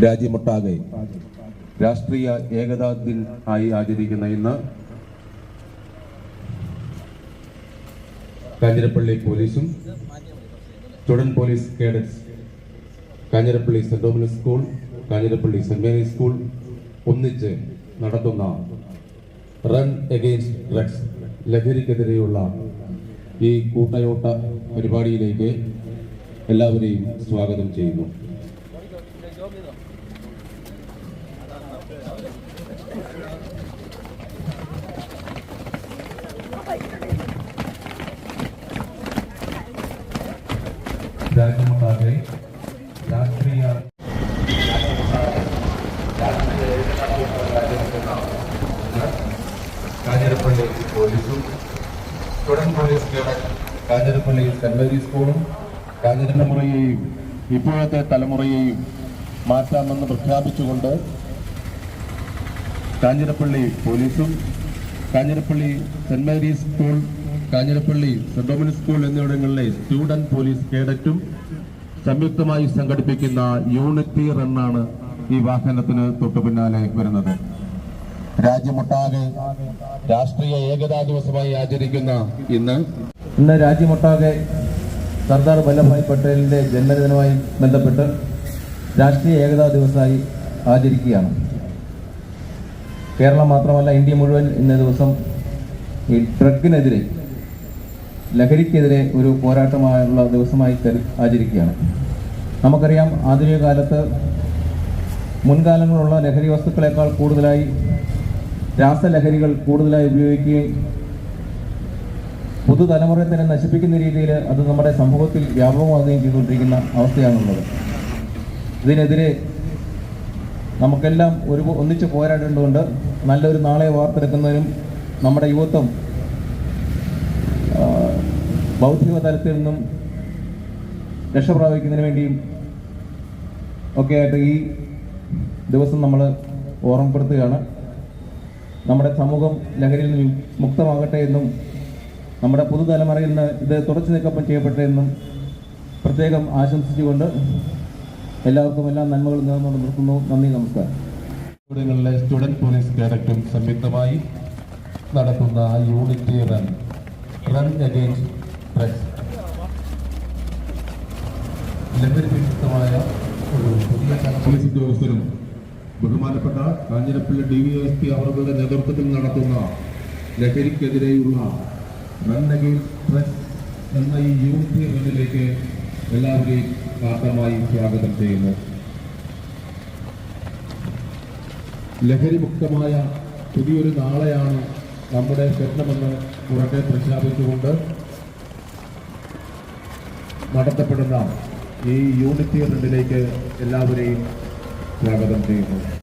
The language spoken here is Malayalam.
രാജ്യമൊട്ടാകെ രാഷ്ട്രീയ ഏകതാ ദിൻ ആയി ആചരിക്കുന്ന ഇന്ന് കാഞ്ഞിരപ്പള്ളി പോലീസും student police cadets Kanjirappally Saint Dominic school Kanjirappally Saint Mary's school ഒന്നിച്ച് നടത്തുന്ന റൺ എഗെയിൻസ്റ്റ് ഡ്രഗ്സ് ലഹരിക്കെതിരെയുള്ള ഈ കൂട്ടയോട്ട പരിപാടിയിലേക്ക് എല്ലാവരെയും സ്വാഗതം ചെയ്യുന്നു. രാജ്യമൊട്ടാകെ രാഷ്ട്രീയ കാഞ്ഞിരപ്പള്ളി പോലീസും സ്കൂളും കാഞ്ഞിരപ്പള്ളിയെയും ഇപ്പോഴത്തെ തലമുറയെയും മാറ്റാമെന്ന് പ്രഖ്യാപിച്ചുകൊണ്ട് കാഞ്ഞിരപ്പള്ളി പോലീസും Kanjirappally Saint Mary's school Kanjirappally Saint Dominic school എന്നിവിടങ്ങളിലെ സ്റ്റുഡന്റ് പോലീസ് കേഡറ്റും സംയുക്തമായി സംഘടിപ്പിക്കുന്ന യൂണിറ്റി റണ്ണാണ് ഈ വാഹനത്തിന് തൊട്ടു പിന്നാലെ വരുന്നത്. രാജ്യമൊട്ടാകെ രാഷ്ട്രീയ ഏകതാ ദിവസമായി ആചരിക്കുന്ന ഇന്ന് ഇന്ന് രാജ്യമൊട്ടാകെ സർദാർ വല്ലഭായ് പട്ടേലിന്റെ ജന്മദിനവുമായി ബന്ധപ്പെട്ട് രാഷ്ട്രീയ ഏകതാ ദിവസമായി ആചരിക്കുകയാണ്. കേരളം മാത്രമല്ല ഇന്ത്യ മുഴുവൻ ഇന്ന ദിവസം ഈ ഡ്രഗിനെതിരെ ലഹരിക്കെതിരെ ഒരു പോരാട്ടമായുള്ള ദിവസമായി ആചരിക്കുകയാണ്. നമുക്കറിയാം ആധുനിക കാലത്ത് മുൻകാലങ്ങളുള്ള ലഹരി വസ്തുക്കളെക്കാൾ കൂടുതലായി രാസലഹരികൾ കൂടുതലായി ഉപയോഗിക്കുകയും പുതുതലമുറയെ തന്നെ നശിപ്പിക്കുന്ന രീതിയിൽ അത് നമ്മുടെ സമൂഹത്തിൽ വ്യാപകമാകുകയും ചെയ്തുകൊണ്ടിരിക്കുന്ന അവസ്ഥയാണുള്ളത്. ഇതിനെതിരെ നമുക്കെല്ലാം ഒരു ഒന്നിച്ച് പോരാടേണ്ടതുണ്ട് നല്ലൊരു നാളെ വാർത്തെടുക്കുന്നതിനും നമ്മുടെ യുവത്വം ബൗദ്ധിക തലത്തിൽ നിന്നും രക്ഷപ്രാപിക്കുന്നതിന് വേണ്ടിയും ഒക്കെയായിട്ട് ഈ ദിവസം നമ്മൾ ഓർമ്മപ്പെടുത്തുകയാണ്. നമ്മുടെ സമൂഹം ലഹരിയിൽ നിന്ന് മുക്തമാകട്ടെ എന്നും നമ്മുടെ പുതുതലമുറയിൽ നിന്ന് ഇത് തുടച്ചു നീക്കം ചെയ്യപ്പെട്ടെ എന്നും പ്രത്യേകം ആശംസിച്ചുകൊണ്ട് എല്ലാവർക്കും എല്ലാ നന്മകളും നേർന്നുകൊണ്ട് നിർത്തുന്നു. നന്ദി നമസ്കാരം. സ്റ്റുഡന്റ് പോലീസ് കേഡറ്റും സംയുക്തമായി നടത്തുന്ന unity run. Run against drugs ലഹരി വിമുക്തമായ ഒരു പുതിയ പോലീസ് ഉദ്യോഗസ്ഥരും ബഹുമാനപ്പെട്ട Kanjirappally D V S P അവരുടെ നേതൃത്വത്തിൽ നടത്തുന്ന ലഹരിക്കെതിരെയുള്ള റൺ അഗെയിൻസ്റ്റ് പ്രസ് എന്ന ഈ യൂണിറ്റി റണ്ണിലേക്ക് എല്ലാവരെയും ആർദ്രമായി സ്വാഗതം ചെയ്യുന്നു. ലഹരിമുക്തമായ പുതിയൊരു നാളെയാണ് നമ്മുടെ സ്വപ്നമെന്ന് ഉറക്കെ പ്രഖ്യാപിച്ചുകൊണ്ട് നടത്തപ്പെടുന്ന ഈ യൂണിറ്റി റണ്ണിലേക്ക് എല്ലാവരെയും സ്വാഗതം ചെയ്യുന്നു.